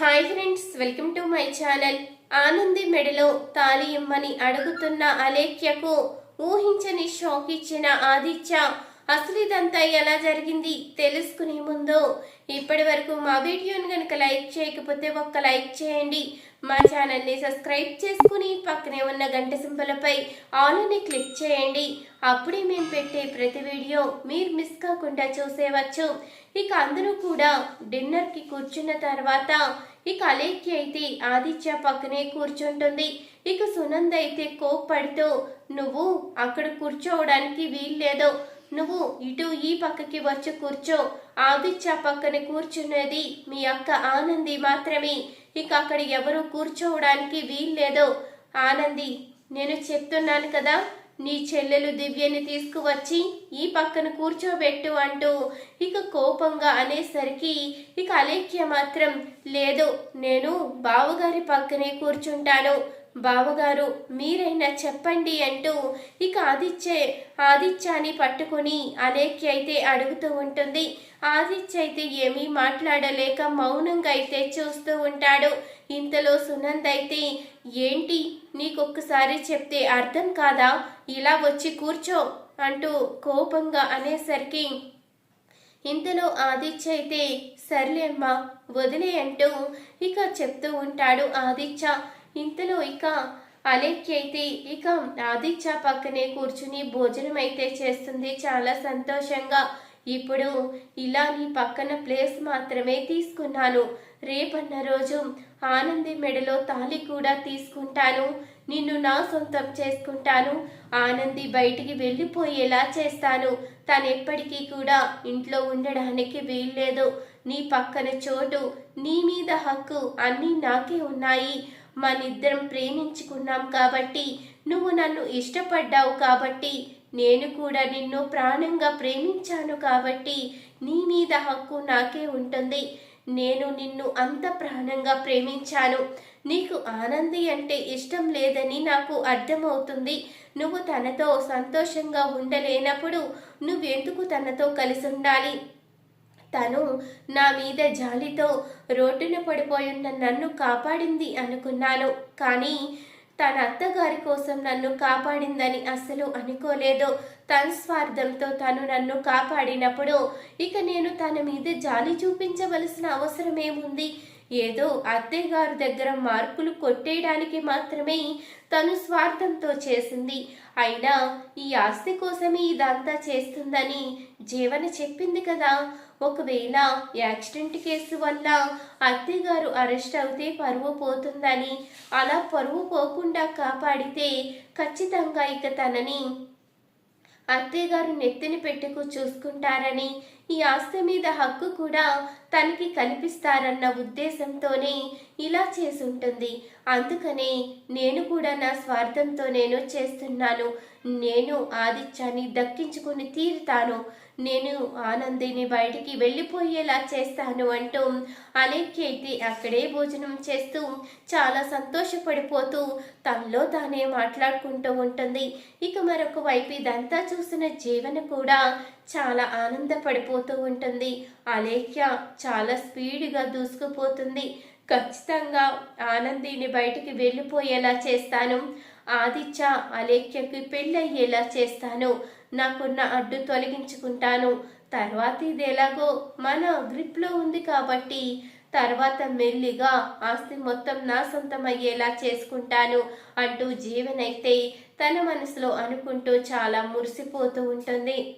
Hi friends welcome to my channel. Anandi మెడలో తాలి ఇమ్మని అడుగుతున్న అలేఖ్యకు ఊహించని షాక్ ఇచ్చిన ఆదిత్య అసలు ఇదంతా ఎలా జరిగింది? తెలుసుకునే ముందు. ఇప్పటి వరకు మా వీడియోని కనుక లైక్ చేయకపోతే ఒక్క లైక్ చేయండి. మా ఛానల్ని సబ్స్క్రైబ్ చేసుకుని పక్కనే ఉన్న గంట సింబలపై ఆల్ అని క్లిక్ చేయండి. అప్పుడే మేము పెట్టే ప్రతి వీడియో మీరు మిస్ కాకుండా చూసేవచ్చు ఇక అందరూ కూడా డిన్నర్కి కూర్చున్న తర్వాత ఇక అలేఖ్య అయితే ఆదిత్య పక్కనే కూర్చుంటుంది. ఇక సునంద అయితే కోప్పడుతూ నువ్వు అక్కడ కూర్చోవడానికి వీల్లేదు. నువ్వు ఇటు ఈ పక్కకి వచ్చి కూర్చో. ఆదిత్య పక్కన కూర్చున్నది మీ అక్క ఆనంది మాత్రమే. ఇక అక్కడ ఎవరు కూర్చోవడానికి వీల్లేదు. ఆనంది నేను చెప్తున్నాను కదా నీ చెల్లెలు దివ్యని తీసుకువచ్చి ఈ పక్కన కూర్చోబెట్టు అంటూ ఇక కోపంగా అనేసరికి ఇక అలేఖ్య మాత్రం లేదు నేను బావగారి పక్కనే కూర్చుంటాను. బావగారు మీరైనా చెప్పండి అంటూ ఇక ఆదిత్య ఆదిత్యాన్ని పట్టుకొని అలేఖ్య అయితే అడుగుతూ ఉంటుంది. ఆదిత్య అయితే ఏమీ మాట్లాడలేక మౌనంగా అయితే చూస్తూ ఉంటాడు. ఇంతలో సునంద్ అయితే ఏంటి? నీకొక్కసారి చెప్తే అర్థం కాదా? ఇలా వచ్చి కూర్చో అంటూ కోపంగా అనేసరికి ఇంతలో ఆదిత్య అయితే సర్లేమ్మా వదిలే అంటూ ఇక చెప్తూ ఉంటాడు ఆదిత్య. ఇంతలో ఇక అలేఖ్య అయితే ఇక ఆదిత్య పక్కనే కూర్చుని భోజనం అయితే చేస్తుంది చాలా సంతోషంగా. ఇప్పుడు ఇలా నీ పక్కన ప్లేస్ మాత్రమే తీసుకున్నాను. రేపన్న రోజు ఆనంది మెడలో తాళి కూడా తీసుకుంటాను. నిన్ను నా సొంతం చేసుకుంటాను. ఆనంది బయటికి వెళ్ళిపోయేలా చేస్తాను. తనెప్పటికీ కూడా ఇంట్లో ఉండడానికి వీల్లేదు. నీ పక్కన చోటు నీ మీద హక్కు అన్నీ నాకే ఉన్నాయి. మనిద్దరం ప్రేమించుకున్నాం కాబట్టి నువ్వు నన్ను ఇష్టపడ్డావు కాబట్టి నేను కూడా నిన్ను ప్రాణంగా ప్రేమించాను కాబట్టి నీ మీద హక్కు నాకే ఉంటుంది. నేను నిన్ను అంత ప్రాణంగా ప్రేమించాను. నీకు ఆనంది అంటే ఇష్టం లేదని నాకు అర్థమవుతుంది. నువ్వు తనతో సంతోషంగా ఉండలేనప్పుడు నువ్వెందుకు తనతో కలిసి ఉండాలి? తను నా మీద జాలితో రోడ్డున పడిపోయున్న నన్ను కాపాడింది అనుకున్నాను. కానీ తన అత్తగారి కోసం నన్ను కాపాడిందని అస్సలు అనుకోలేదు. తన స్వార్థంతో తను నన్ను కాపాడినప్పుడు ఇక నేను తన మీద జాలి చూపించవలసిన అవసరం ఏముంది ఏదో అత్తయ్య గారి దగ్గర మార్కులు కొట్టేయడానికి మాత్రమే తను స్వార్థంతో చేసింది. అయినా ఈ ఆస్తి కోసమే ఇదంతా చేస్తుందని జీవన చెప్పింది కదా. ఒకవేళ యాక్సిడెంట్ కేసు వల్ల అత్తగారు అరెస్ట్ అవుతే పరువు పోతుందని అలా పరువు పోకుండా కాపాడితే ఖచ్చితంగా ఇక తనని అత్తయ్యగారు నెత్తిని పెట్టుకు చూసుకుంటారని ఈ ఆస్తి మీద హక్కు కూడా తనకి కల్పిస్తారన్న ఉద్దేశంతోనే ఇలా చేసుంటుంది. అందుకనే నేను కూడా నా స్వార్థంతో నేను చేస్తున్నాను. నేను ఆదిత్యాన్ని దక్కించుకుని తీరుతాను. నేను ఆనందిని బయటికి వెళ్ళిపోయేలా చేస్తాను అంటూ అలేఖ్య అయితే అక్కడే భోజనం చేస్తూ చాలా సంతోషపడిపోతూ తనలో తానే మాట్లాడుకుంటూ ఉంటుంది. ఇక మరొక వైపు ఇదంతా చూసిన జీవన కూడా చాలా ఆనందపడిపోతూ ఉంటుంది. అలేఖ్య చాలా స్పీడ్గా దూసుకుపోతుంది. ఖచ్చితంగా ఆనందిని బయటికి వెళ్ళిపోయేలా చేస్తాను. ఆదిత్య అలేఖ్యకి పెళ్ళయ్యేలా చేస్తాను. నాకున్న అడ్డు తొలగించుకుంటాను. తర్వాత ఇది ఎలాగో మన గ్రిప్లో ఉంది కాబట్టి తర్వాత మెల్లిగా ఆస్తి మొత్తం నా సొంతం అయ్యేలా చేసుకుంటాను. అంటూ జీవనైతే తన మనసులో అనుకుంటూ చాలా మురిసిపోతూ ఉంటుంది.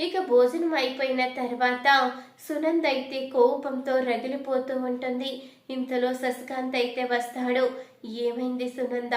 ఇక భోజనం అయిపోయిన తర్వాత సునంద్ అయితే కోపంతో రగిలిపోతూ ఉంటుంది. ఇంతలో శశికాంత్ అయితే వస్తాడు. ఏమైంది సునంద?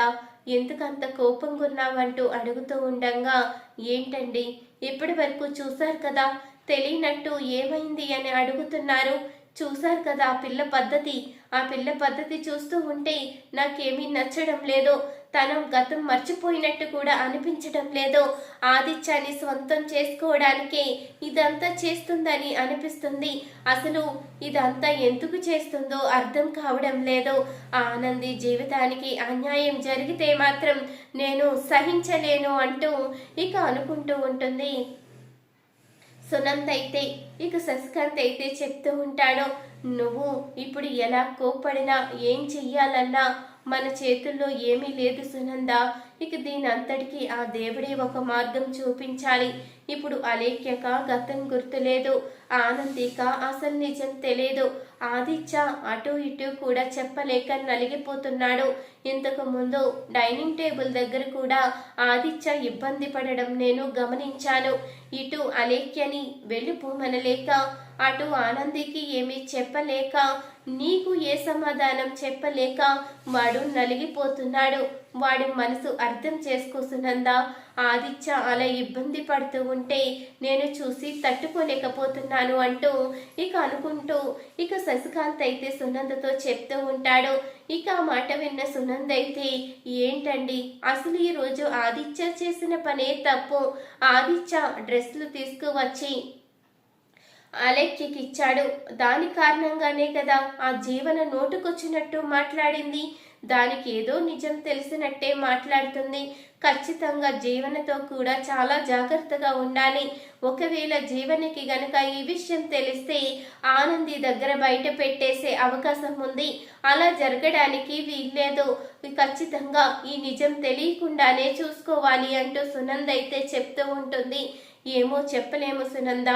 ఎందుకంత కోపంగా ఉన్నావంటూ అడుగుతూ ఉండంగా ఏంటండి? ఇప్పటి వరకు చూశారు కదా? తెలియనట్టు ఏమైంది? అని అడుగుతున్నారు. చూశారు కదా ఆ పిల్ల పద్ధతి. ఆ పిల్ల పద్ధతి చూస్తూ ఉంటే నాకేమీ నచ్చడం లేదు. తను గతం మర్చిపోయినట్టు కూడా అనిపించడం లేదు. ఆదిత్యాన్ని సొంతం చేసుకోవడానికే ఇదంతా చేస్తుందని అనిపిస్తుంది. అసలు ఇదంతా ఎందుకు చేస్తుందో అర్థం కావడం లేదు. ఆనంది జీవితానికి అన్యాయం జరిగితే మాత్రం నేను సహించలేను అంటూ ఇక అనుకుంటూ ఉంటుంది. సునంద్ అయితే ఇక శశికాంత్ అయితే చెప్తూ ఉంటాడు నువ్వు ఇప్పుడు ఎలా కోప్పడినా ఏం చెయ్యాలన్నా మన చేతుల్లో ఏమీ లేదు సునంద. ఇక దీని అంతటికీ ఆ దేవుడే ఒక మార్గం చూపించాలి. ఇప్పుడు అలేఖ్యక గతం గుర్తులేదు. ఆనందిక అసలు నిజం తెలియదు ఆదిత్య అటు ఇటు కూడా చెప్పలేక నలిగిపోతున్నాడు. ఇంతకు ముందు డైనింగ్ టేబుల్ దగ్గర కూడా ఆదిత్య ఇబ్బంది పడడం నేను గమనించాను. ఇటు అలేఖ్యని వెళ్ళిపోమనలేక అటు ఆనందికి ఏమీ చెప్పలేక నీకు ఏ సమాధానం చెప్పలేక వాడు నలిగిపోతున్నాడు. వాడి మనసు అర్థం చేసుకోసునందా ఆదిత్య అలా ఇబ్బంది పడుతూ ఉంటే నేను చూసి తట్టుకోలేకపోతున్నాను అంటూ ఇక అనుకుంటూ ఇక శశికాంత్ అయితే సునందతో చెప్తూ ఉంటాడు. ఇక ఆ మాట విన్న సునంద అయితే ఏంటండి? అసలు ఈ రోజు ఆదిత్య చేసిన పనే తప్పు. ఆదిత్య డ్రెస్లు తీసుకువచ్చి అలెక్కికి ఇచ్చాడు దాని కారణంగానే కదా ఆ జీవన నోటుకొచ్చినట్టు మాట్లాడింది. దానికి ఏదో నిజం తెలిసినట్టే మాట్లాడుతుంది. ఖచ్చితంగా జీవనతో కూడా చాలా జాగ్రత్తగా ఉండాలి. ఒకవేళ జీవనకి గనక ఈ విషయం తెలిస్తే ఆనంది దగ్గర బయట పెట్టేసే అవకాశం ఉంది. అలా జరగడానికి వీల్లేదు. ఖచ్చితంగా ఈ నిజం తెలియకుండానే చూసుకోవాలి అంటూ సునంద అయితే చెప్తూ ఉంటుంది. ఏమో చెప్పలేము సునంద.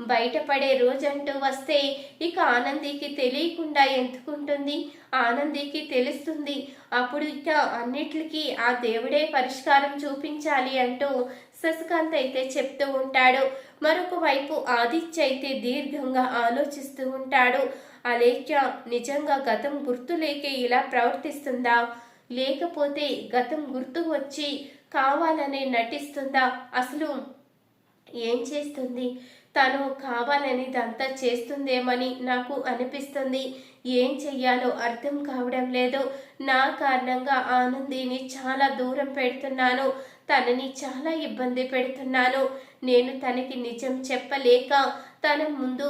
బయటపడే రోజంటూ వస్తే ఇక ఆనందికి తెలియకుండా ఎందుకుంటుంది? ఆనందికి తెలుస్తుంది. అప్పుడు ఇక అన్నిటికీ ఆ దేవుడే పరిష్కారం చూపించాలి అంటూ శశికాంత్ అయితే చెప్తూ ఉంటాడు. మరొక వైపు ఆదిత్య అయితే దీర్ఘంగా ఆలోచిస్తూ ఉంటాడు. అలేఖ్య నిజంగా గతం గుర్తు లేకే ఇలా ప్రవర్తిస్తుందా? లేకపోతే గతం గుర్తు వచ్చి కావాలనే నటిస్తుందా? అసలు ఏం చేస్తుంది? తను కావాలని ఇదంతా చేస్తుందేమని నాకు అనిపిస్తుంది. ఏం చెయ్యాలో అర్థం కావడం లేదు. నా కారణంగా ఆనందిని చాలా దూరం పెడుతున్నాను. తనని చాలా ఇబ్బంది పెడుతున్నాను. నేను తనకి నిజం చెప్పలేక తన ముందు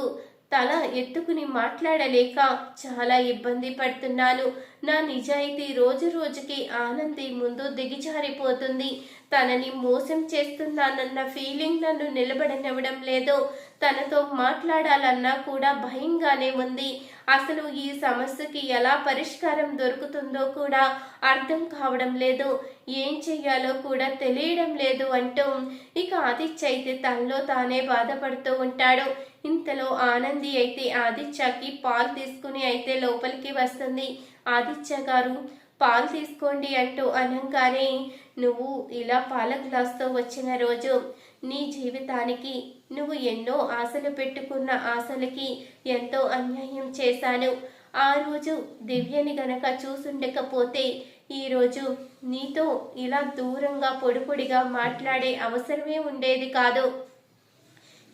తల ఎత్తుకుని మాట్లాడలేక చాలా ఇబ్బంది పడుతున్నాను. నా నిజాయితీ రోజు రోజుకి ఆనంది ముందు దిగిజారిపోతుంది తనని మోసం చేస్తున్నానన్న ఫీలింగ్ నన్ను నిలబడనివ్వడం లేదు. తనతో మాట్లాడాలన్నా కూడా భయంగానే ఉంది. అసలు ఈ సమస్యకి ఎలా పరిష్కారం దొరుకుతుందో కూడా అర్థం కావడం లేదు. ఏం చెయ్యాలో కూడా తెలియడం లేదు అంటూ ఇక ఆదిత్య అయితే తనలో తానే బాధపడుతూ ఉంటాడు. ఇంతలో ఆనంది అయితే ఆదిత్యకి పాలు తీసుకుని అయితే లోపలికి వస్తుంది. ఆదిత్య గారు పాలు తీసుకోండి అంటూ అనగానే నువ్వు ఇలా పాల గ్లాస్తో వచ్చిన రోజు నీ జీవితానికి నువ్వు ఎన్నో ఆశలు పెట్టుకున్న ఆశలకి ఎంతో అన్యాయం చేశాను. ఆ రోజు దివ్యని గనక చూసుండకపోతే ఈరోజు నీతో ఇలా దూరంగా పొడిపొడిగా మాట్లాడే అవసరమే ఉండేది కాదు.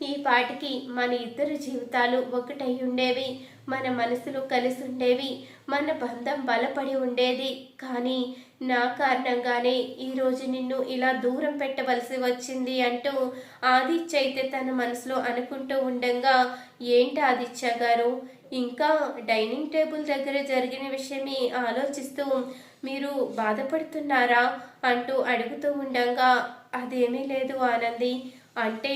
ఈ పాటికి మన ఇద్దరు జీవితాలు ఒకటై ఉండేవి. మన మనసులు కలిసి ఉండేవి మన బంధం బలపడి ఉండేది. కానీ నా కారణంగానే ఈరోజు నిన్ను ఇలా దూరం పెట్టవలసి వచ్చింది అంటూ ఆదిత్య అయితే తన మనసులో అనుకుంటూ ఉండగా ఏంటి ఆదిత్య గారు? ఇంకా డైనింగ్ టేబుల్ దగ్గర జరిగిన విషయమే ఆలోచిస్తూ మీరు బాధపడుతున్నారా? అంటూ అడుగుతూ ఉండగా అదేమీ లేదు ఆనంది. అంటే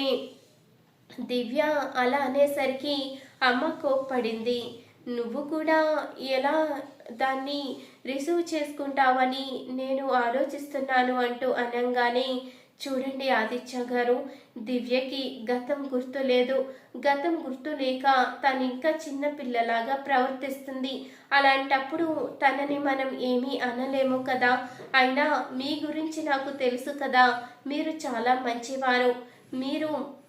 దివ్య అలా అనేసరికి అమ్మ కోప్పడింది. నువ్వు కూడా ఎలా దాన్ని రిసీవ్ చేసుకుంటావని నేను ఆలోచిస్తున్నాను అంటూ అనగానే చూడండి ఆదిత్య గారు దివ్యకి గతం గుర్తు లేదు. గతం గుర్తు లేక తను ఇంకా చిన్న పిల్లలాగా ప్రవర్తిస్తుంది. అలాంటప్పుడు తనని మనం ఏమీ అనలేము కదా. అయినా మీ గురించి నాకు తెలుసు కదా. మీరు చాలా మంచివారు. మీరు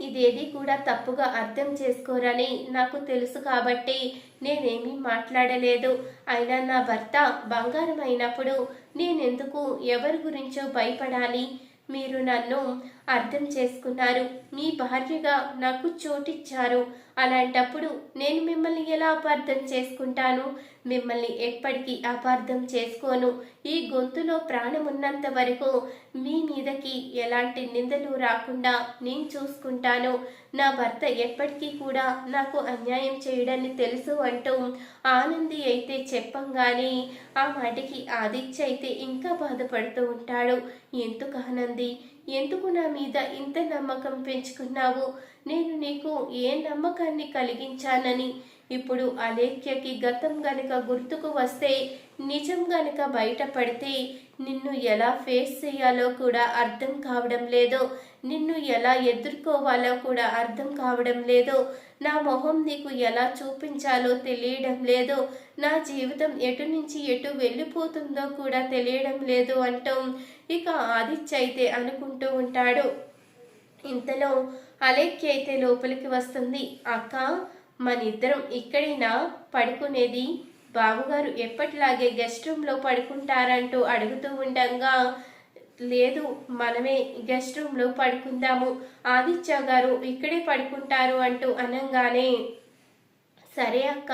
ఇదేది కూడా తప్పుగా అర్థం చేసుకోరని నాకు తెలుసు కాబట్టి నేనేమీ మాట్లాడలేదు. అయినా నా భర్త బంగారం అయినప్పుడు నేనెందుకు ఎవరి గురించో భయపడాలి? మీరు నన్ను అర్థం చేసుకున్నారు. మీ భార్యగా నాకు చోటిచ్చారు. అలాంటప్పుడు నేను మిమ్మల్ని ఎలా అపార్థం చేసుకుంటాను? మిమ్మల్ని ఎప్పటికీ అపార్థం చేసుకోను. ఈ గొంతులో ప్రాణమున్నంత వరకు మీ మీదకి ఎలాంటి నిందలు రాకుండా నేను చూసుకుంటాను. నా భర్త ఎప్పటికీ కూడా నాకు అన్యాయం చేయడాన్ని తెలుసు అంటూ ఆనంది అయితే చెప్పంగానే ఆ మాటకి ఆదిత్య అయితే ఇంకా బాధపడుతూ ఉంటాడు. ఎందుకు ఆనంది? ఎందుకు నా మీద ఇంత నమ్మకం పెంచుకున్నావు? నేను నీకు ఏ నమ్మకాన్ని కలిగించానని ఇప్పుడు అలేఖ్యకి గతం గనుక గుర్తుకు వస్తే నిజం గనుక బయటపడితే నిన్ను ఎలా ఫేస్ చేయాలో కూడా అర్థం కావడం లేదు. నిన్ను ఎలా ఎదుర్కోవాలో కూడా అర్థం కావడం లేదు. నా మొహం నీకు ఎలా చూపించాలో తెలియడం లేదు. నా జీవితం ఎటు నుంచి ఎటు వెళ్ళిపోతుందో కూడా తెలియడం లేదు అంటూ. ఇక ఆదిత్య అయితే అనుకుంటూ ఉంటాడు. ఇంతలో అలేఖ్య అయితే లోపలికి వస్తుంది. అక్క మన ఇద్దరం ఇక్కడైనా పడుకునేది? బావగారు ఎప్పటిలాగే గెస్ట్ రూమ్లో పడుకుంటారంటూ అడుగుతూ ఉండగా లేదు మనమే గెస్ట్ రూమ్లో పడుకుందాము. ఆదిత్య గారు ఇక్కడే పడుకుంటారు అంటూ అనగానే సరే అక్క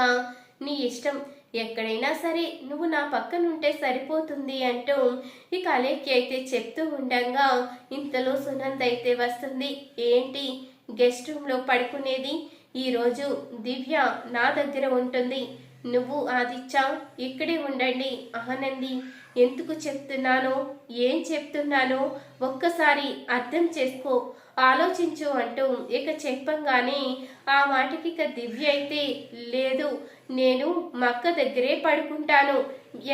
నీ ఇష్టం. ఎక్కడైనా సరే నువ్వు నా పక్కన ఉంటే సరిపోతుంది అంటూ ఇక అలేఖ్య అయితే చెప్తూ ఉండగా ఇంతలో సునంద్ అయితే వస్తుంది. ఏంటి గెస్ట్ రూమ్లో పడుకునేది? ఈరోజు దివ్య నా దగ్గర ఉంటుంది. నువ్వు ఆదిత్య ఇక్కడే ఉండండి ఆనంది ఎందుకు చెప్తున్నానో ఏం చెప్తున్నానో ఒక్కసారి అర్థం చేసుకో. ఆలోచించు అంటూ ఇక చెప్పంగానే ఆ మాటకి ఇక దివ్య అయితే లేదు నేను మా అక్క దగ్గరే పడుకుంటాను.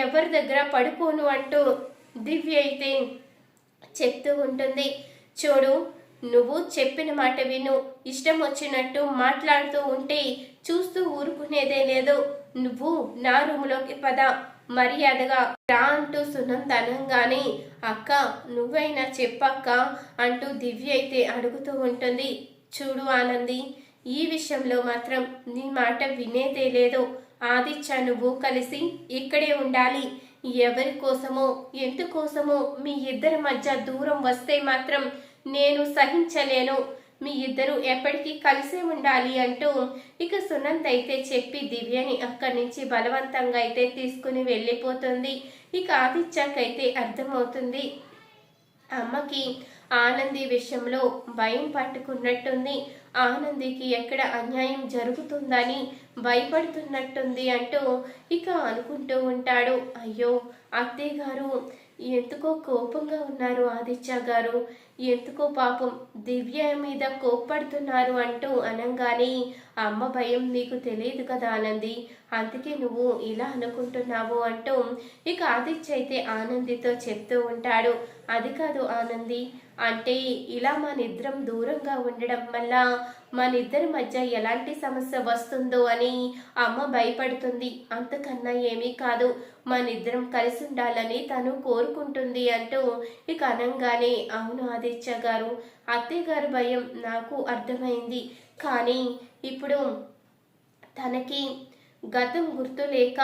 ఎవరి దగ్గర పడుకోను అంటూ దివ్య అయితే చెప్తూ ఉంటుంది. చూడు నువ్వు చెప్పిన మాట విను. ఇష్టం వచ్చినట్టు మాట్లాడుతూ ఉంటే చూస్తూ ఊరుకునేదే లేదు. నువ్వు నా రూములోకి పద. మర్యాదగా రా అంటూ సునంద్ అనగానే అక్క నువ్వైనా చెప్పక్క అంటూ దివ్య అయితే అడుగుతూ ఉంటుంది. చూడు ఆనంది ఈ విషయంలో మాత్రం నీ మాట వినేదే లేదు. ఆదిత్య నువ్వు కలిసి ఇక్కడే ఉండాలి. ఎవరి కోసమో ఎందుకోసమో మీ ఇద్దరి మధ్య దూరం వస్తే మాత్రం నేను సహించలేను. మీ ఇద్దరు ఎప్పటికీ కలిసే ఉండాలి అంటూ ఇక సునంద్ అయితే చెప్పి దివ్యని అక్కడి నుంచి బలవంతంగా అయితే తీసుకుని వెళ్ళిపోతుంది. ఇక ఆదిత్యకైతే అర్థమవుతుంది. అమ్మకి ఆనంది విషయంలో భయం పట్టుకున్నట్టుంది. ఆనందికి ఎక్కడ అన్యాయం జరుగుతుందని భయపడుతున్నట్టుంది అంటూ ఇక అనుకుంటూ ఉంటాడు. అయ్యో అత్తయ్య గారు ఎందుకో కోపంగా ఉన్నారు ఆదిత్య గారు. ఎందుకో పాపం దివ్య మీద కోప్పడుతున్నారు అంటూ అనంగానే అమ్మ భయం నీకు తెలియదు కదా ఆనంది. అందుకే నువ్వు ఇలా అనుకుంటున్నావు అంటూ ఇక ఆదిత్య అయితే ఆనందితో చెప్తూ ఉంటాడు. అది కాదు ఆనంది అంటే ఇలా మా నిద్రం దూరంగా ఉండడం వల్ల మా నిద్ర మధ్య ఎలాంటి సమస్య వస్తుందో అని అమ్మ భయపడుతుంది. అంతకన్నా ఏమీ కాదు. మా నిద్రం కలిసి ఉండాలని తను కోరుకుంటుంది అంటూ ఇక అనంగానే అవును ఆదిత్య గారు అత్తయ్య గారు భయం నాకు అర్థమైంది. కానీ ఇప్పుడు తనకి గతం గుర్తు లేక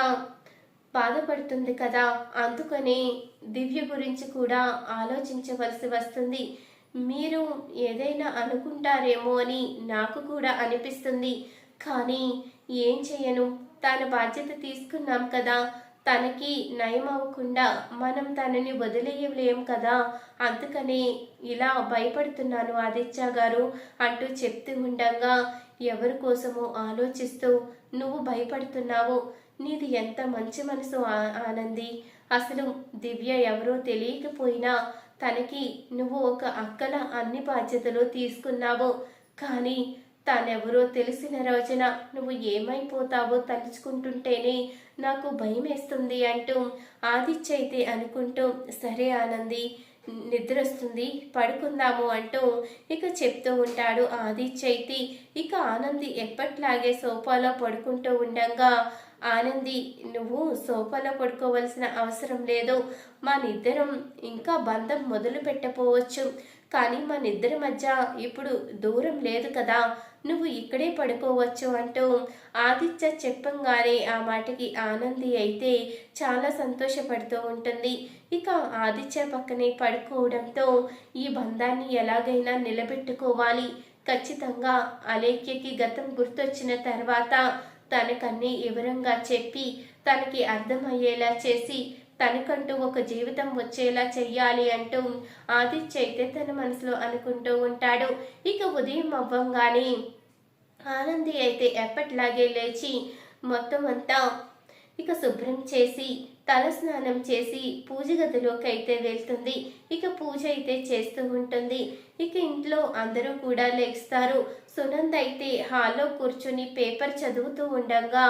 బాధపడుతుంది కదా. అందుకని దివ్య గురించి కూడా ఆలోచించవలసి వస్తుంది. మీరు ఏదైనా అనుకుంటారేమో అని నాకు కూడా అనిపిస్తుంది. కానీ ఏం చేయను? తన బాధ్యత తీసుకున్నాం కదా. తనకి నయం అవ్వకుండా మనం తనని వదిలేయలేం కదా. అందుకని ఇలా భయపడుతున్నాను ఆదిత్య గారు అంటూ చెప్తూ ఉండగా ఎవరి కోసమో ఆలోచిస్తూ నువ్వు భయపడుతున్నావు. నీది ఎంత మంచి మనసు ఆనంది? అసలు దివ్య ఎవరో తెలియకపోయినా తనకి నువ్వు ఒక అక్కల అన్ని బాధ్యతలు తీసుకున్నావు. కానీ తానెవరో తెలిసిన రోజున నువ్వు ఏమైపోతావో తలుచుకుంటుంటేనే నాకు భయం వేస్తుంది అంటూ ఆదిచ్చైతే అనుకుంటూ సరే ఆనంది నిద్ర వస్తుంది పడుకుందాము అంటూ ఇక చెప్తూ ఉంటాడు ఆదిత్య ఇక ఆనంది ఎప్పట్లాగే సోఫాలో పడుకుంటూ ఉండగా ఆనంది నువ్వు సోఫాలో పడుకోవలసిన అవసరం లేదు. మా నిద్దరం ఇంకా బంధం మొదలు పెట్టపోవచ్చు కానీ మా నిద్దరి మధ్య ఇప్పుడు దూరం లేదు కదా. నువ్వు ఇక్కడే పడుకోవచ్చు అంటూ ఆదిత్య చెప్పంగానే ఆ మాటకి ఆనంది అయితే చాలా సంతోషపడుతూ ఉంటుంది. ఇక ఆదిత్య పక్కనే పడుకోవడంతో ఈ బంధాన్ని ఎలాగైనా నిలబెట్టుకోవాలి. ఖచ్చితంగా అలేఖ్యకి గతం గుర్తొచ్చిన తర్వాత తనకన్నీ వివరంగా చెప్పి తనకి అర్థమయ్యేలా చేసి తనకంటూ ఒక జీవితం వచ్చేలా చెయ్యాలి అంటూ ఆదిత్య అయితే తన మనసులో అనుకుంటూ ఉంటాడు. ఇక ఉదయం అవ్వంగానే ఆనంది అయితే ఎప్పటిలాగే లేచి మొత్తం అంతా ఇక శుభ్రం చేసి తలస్నానం చేసి పూజ గదిలోకి అయితే వెళ్తుంది. ఇక పూజ అయితే చేస్తూ ఉంటుంది. ఇక ఇంట్లో అందరూ కూడా లేస్తారు. సునంద్ అయితే హాల్లో కూర్చుని పేపర్ చదువుతూ ఉండగా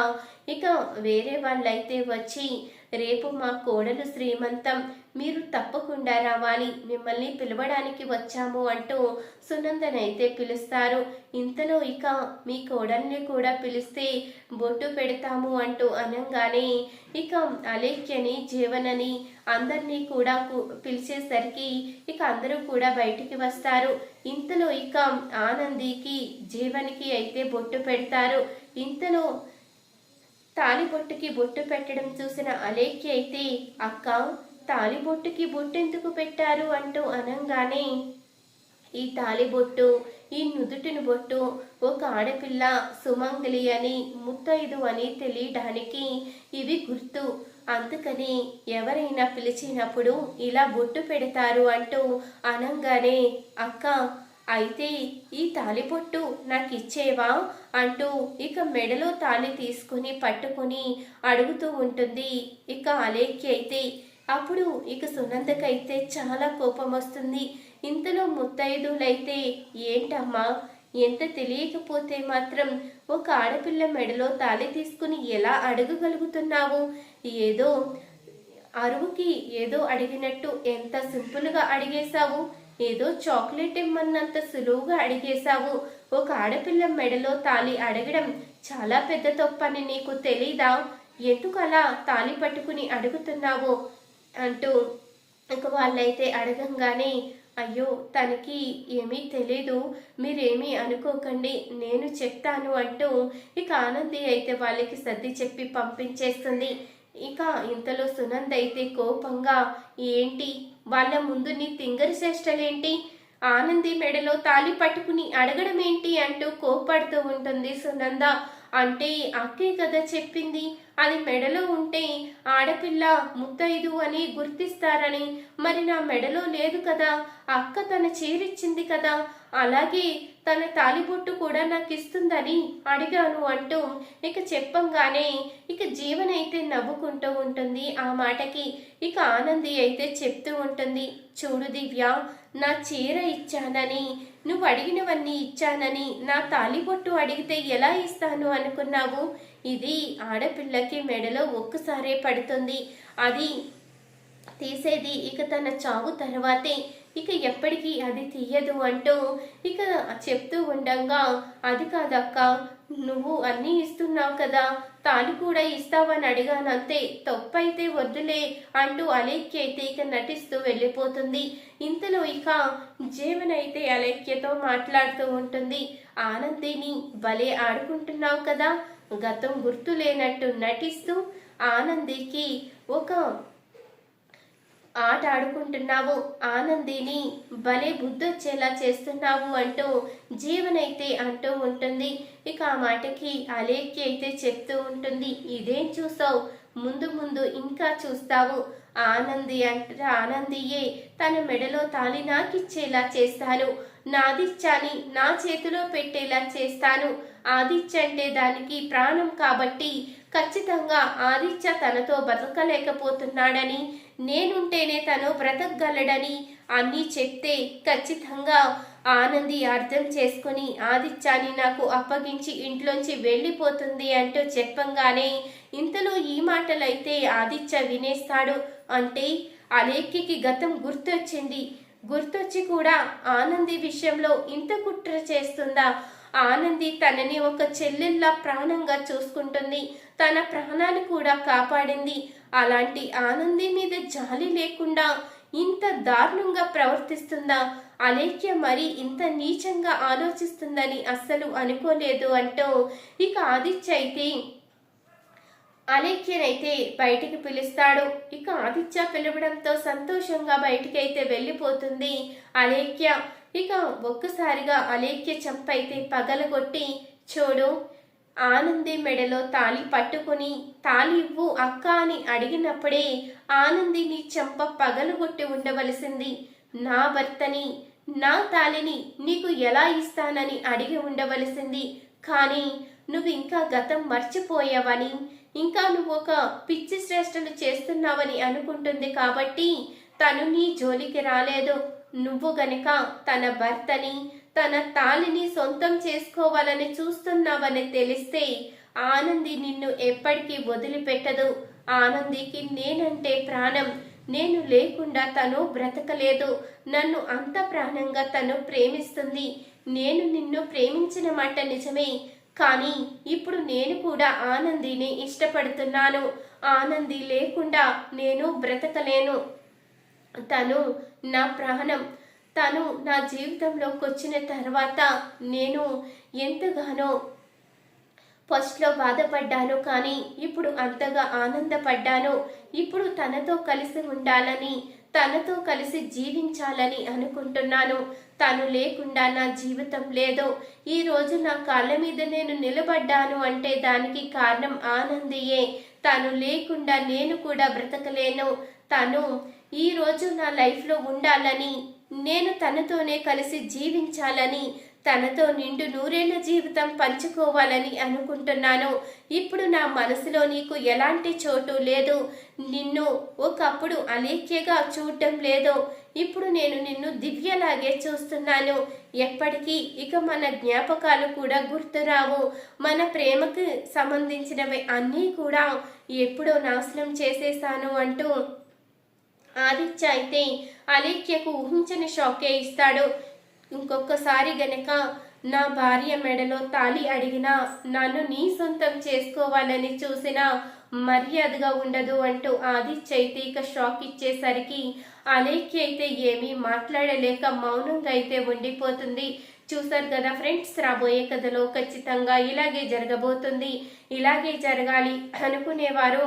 ఇక వేరే వాళ్ళైతే వచ్చి రేపు మా కోడలు శ్రీమంతం. మీరు తప్పకుండా రావాలి. మిమ్మల్ని పిలవడానికి వచ్చాము అంటూ సునందనైతే పిలుస్తారు. ఇంతలో ఇక మీ కోడల్ని కూడా పిలిస్తే బొట్టు పెడతాము అంటూ అనగానే ఇక అలేఖ్యని జీవనని అందరినీ కూడా పిలిచేసరికి ఇక అందరూ కూడా బయటికి వస్తారు. ఇంతలో ఇక ఆనందికి జీవనికి అయితే బొట్టు పెడతారు. ఇంతలో తాలిబొట్టుకి బొట్టు పెట్టడం చూసిన అలేఖ్య అయితే అక్క తాలిబొట్టుకి బొట్టెందుకు పెట్టారు? అంటూ అనంగానే ఈ తాలిబొట్టు ఈ నుదుటిని బొట్టు ఒక ఆడపిల్ల సుమంగలి అని ముత్తైదు అని తెలియడానికి ఇవి గుర్తు. అందుకని ఎవరైనా పిలిచినప్పుడు ఇలా బొట్టు పెడతారు అంటూ అనంగానే అక్క అయితే ఈ తాలిపొట్టు నాకు ఇచ్చేవా అంటూ ఇక మెడలో తాళి తీసుకుని పట్టుకుని అడుగుతూ ఉంటుంది. ఇక అలేక్కి అయితే అప్పుడు ఇక సునందకైతే చాలా కోపం వస్తుంది ఇంతలో ముత్తైదులైతే ఏంటమ్మా ఎంత తెలియకపోతే మాత్రం ఒక ఆడపిల్ల మెడలో తాళి తీసుకుని ఎలా అడగగలుగుతున్నావు? ఏదో అరువుకి ఏదో అడిగినట్టు ఎంత సింపుల్గా అడిగేశావు? ఏదో చాక్లెట్ ఇమ్మన్నంత సులువుగా అడిగేశావు. ఒక ఆడపిల్ల మెడలో తాళి అడగడం చాలా పెద్ద తప్పని నీకు తెలీదా? ఎందుకు అలా తాళి పట్టుకుని అడుగుతున్నావు? అంటూ ఇక వాళ్ళైతే అడగంగానే అయ్యో తనకి ఏమీ తెలీదు మీరేమీ అనుకోకండి నేను చెప్తాను అంటూ ఇక ఆనంది అయితే వాళ్ళకి సర్ది చెప్పి పంపించేస్తుంది. ఇక ఇంతలో సునంద్ అయితే కోపంగా ఏంటి? వాళ్ళ ముందు నీ తింగరి చేష్టలేంటి ఆనంది మెడలో తాళి పట్టుకుని అడగడం ఏంటి అంటూ కోపడుతూ ఉంటుంది సునంద. అంటే అక్కే కదా చెప్పింది. అది మెడలో ఉంటే ఆడపిల్ల ముత్తైదు అని గుర్తిస్తారని. మరి నా మెడలో లేదు కదా. అక్క తన చీరిచ్చింది కదా. అలాగే తన తాలిబొట్టు కూడా నాకు ఇస్తుందని అడిగాను అంటూ ఇక చెప్పంగానే ఇక జీవన అయితే నవ్వుకుంటూ ఉంటుంది ఆ మాటకి. ఇక ఆనంది అయితే చెప్తూ ఉంటుంది చూడు దివ్య నా చీర ఇచ్చానని నువ్వు అడిగినవన్నీ ఇచ్చానని నా తాలిబొట్టు అడిగితే ఎలా ఇస్తాను అనుకున్నావు? ఇది ఆడపిల్లకి మెడలో ఒక్కసారే పడుతుంది. అది తీసేది ఇక తన చావు తర్వాతే ఇక ఎప్పటికీ అది తీయదు అంటూ ఇక చెప్తూ ఉండగా అది కాదక్క నువ్వు అన్నీ ఇస్తున్నావు కదా తాను కూడా ఇస్తావని అడిగానంతే తప్పైతే వద్దులే అంటూ అలేఖ్య అయితే ఇక నటిస్తూ వెళ్ళిపోతుంది. ఇంతలో ఇక జీవన్ అయితే అలేఖ్యతో మాట్లాడుతూ ఉంటుంది. ఆనందిని భలే ఆడుకుంటున్నావు కదా గతం గుర్తు లేనట్టు నటిస్తూ ఆనందికి ఒక ఆట ఆడుకుంటున్నావు ఆనందిని భలే బుద్ధొచ్చేలా చేస్తున్నావు అంటూ జీవనైతే అంటూ ఉంటుంది. ఇక ఆ మాటకి అలేఖ్య అయితే చెప్తూ ఉంటుంది. ఇదేం చూసావు? ముందు ముందు ఇంకా చూస్తావు. ఆనంది అంటే ఆనందియే తన మెడలో తాలి నాకిచ్చేలా చేస్తాను. నాదిచ్చాని నా చేతిలో పెట్టేలా చేస్తాను. ఆదిత్య అంటే దానికి ప్రాణం కాబట్టి ఖచ్చితంగా ఆదిత్య తనతో బతకలేకపోతున్నాడని నేనుంటేనే తను బ్రతకగలడని అన్నీ చెప్తే ఖచ్చితంగా ఆనంది అర్థం చేసుకుని ఆదిత్యాన్ని నాకు అప్పగించి ఇంట్లోంచి వెళ్ళిపోతుంది అంటూ చెప్పంగానే ఇంతలో ఈ మాటలైతే ఆదిత్య వినేస్తాడు అంటే అలేఖ్యకి గతం గుర్తొచ్చింది. గుర్తొచ్చి కూడా ఆనంది విషయంలో ఇంత కుట్ర చేస్తుందా? ఆనంది తనని ఒక చెల్లెల్లా ప్రాణంగా చూసుకుంటుంది. తన ప్రాణాన్ని కూడా కాపాడింది. అలాంటి ఆనంది మీద జాలి లేకుండా ఇంత దారుణంగా ప్రవర్తిస్తుందా? అలేఖ్య మరి ఇంత నీచంగా ఆలోచిస్తుందని అస్సలు అనుకోలేదు అంటూ ఇక ఆదిత్య అయితే అలేఖ్యనైతే బయటికి పిలుస్తాడు. ఇక ఆదిత్య పిలవడంతో సంతోషంగా బయటికి అయితే వెళ్ళిపోతుంది అలేఖ్య. ఇక ఒక్కసారిగా అలేఖ్య చంపైతే పగలగొట్టి చూడు ఆనంది మెడలో తాళి పట్టుకుని తాళి ఇవ్వు అక్క అని అడిగినప్పుడే ఆనంది నీ చెంప పగలగొట్టి ఉండవలసింది. నా భర్తని నా తాళిని నీకు ఎలా ఇస్తానని అడిగి ఉండవలసింది. కానీ నువ్వు ఇంకా గతం మర్చిపోయావని ఇంకా నువ్వు ఒక పిచ్చి శ్రేష్టలు చేస్తున్నావని అనుకుంటుంది కాబట్టి తను నీ జోలికి రాలేదు. నువ్వు గనుక తన భర్తని తన తాలిని సొంతం చేసుకోవాలని చూస్తున్నావని తెలిస్తే ఆనంది నిన్ను ఎప్పటికీ వదిలిపెట్టదు. ఆనందికి నేనంటే ప్రాణం. నేను లేకుండా తను బ్రతకలేదు. నన్ను అంత ప్రాణంగా తను ప్రేమిస్తుంది. నేను నిన్ను ప్రేమించిన మాట నిజమే. కానీ ఇప్పుడు నేను కూడా ఆనందిని ఇష్టపడుతున్నాను. ఆనంది లేకుండా నేను బ్రతకలేను. తను నా ప్రాణం. తను నా జీవితంలోకి వచ్చిన తర్వాత నేను ఎంతగానో ఫస్ట్లో బాధపడ్డాను కానీ ఇప్పుడు అంతగా ఆనందపడ్డాను. ఇప్పుడు తనతో కలిసి ఉండాలని తనతో కలిసి జీవించాలని అనుకుంటున్నాను. తను లేకుండా నా జీవితం లేదు. ఈ రోజు నా కాళ్ళ మీద నేను నిలబడ్డాను అంటే దానికి కారణం ఆనందియే. తను లేకుండా నేను కూడా బ్రతకలేను. తను ఈరోజు నా లైఫ్లో ఉండాలని నేను తనతోనే కలిసి జీవించాలని తనతో నిండు నూరేళ్ళ జీవితం పంచుకోవాలని అనుకుంటున్నాను. ఇప్పుడు నా మనసులో నీకు ఎలాంటి చోటు లేదు. నిన్ను ఒకప్పుడు అలేఖ్యగా చూడటం లేదు. ఇప్పుడు నేను నిన్ను దివ్యలాగే చూస్తున్నాను. ఎప్పటికీ ఇక మన జ్ఞాపకాలు కూడా గుర్తురావు మన ప్రేమకు సంబంధించినవి అన్నీ కూడా ఎప్పుడో నాశనం చేసేసాను అంటూ ఆదిత్య అయితే అలేఖ్యకు ఊహించని షాకే ఇస్తాడు. ఇంకొకసారి గనక నా భార్య మెడలో తాళి అడిగినా నన్ను నీ సొంతం చేసుకోవాలని చూసినా మర్యాదగా ఉండదు అంటూ ఆదిత్య అయితే ఇక షాక్ ఇచ్చేసరికి అలేఖ్య అయితే ఏమీ మాట్లాడలేక మౌనంగా అయితే ఉండిపోతుంది. చూసారు కదా ఫ్రెండ్స్ రాబోయే కథలో ఖచ్చితంగా ఇలాగే జరగబోతుంది. ఇలాగే జరగాలి అనుకునేవారు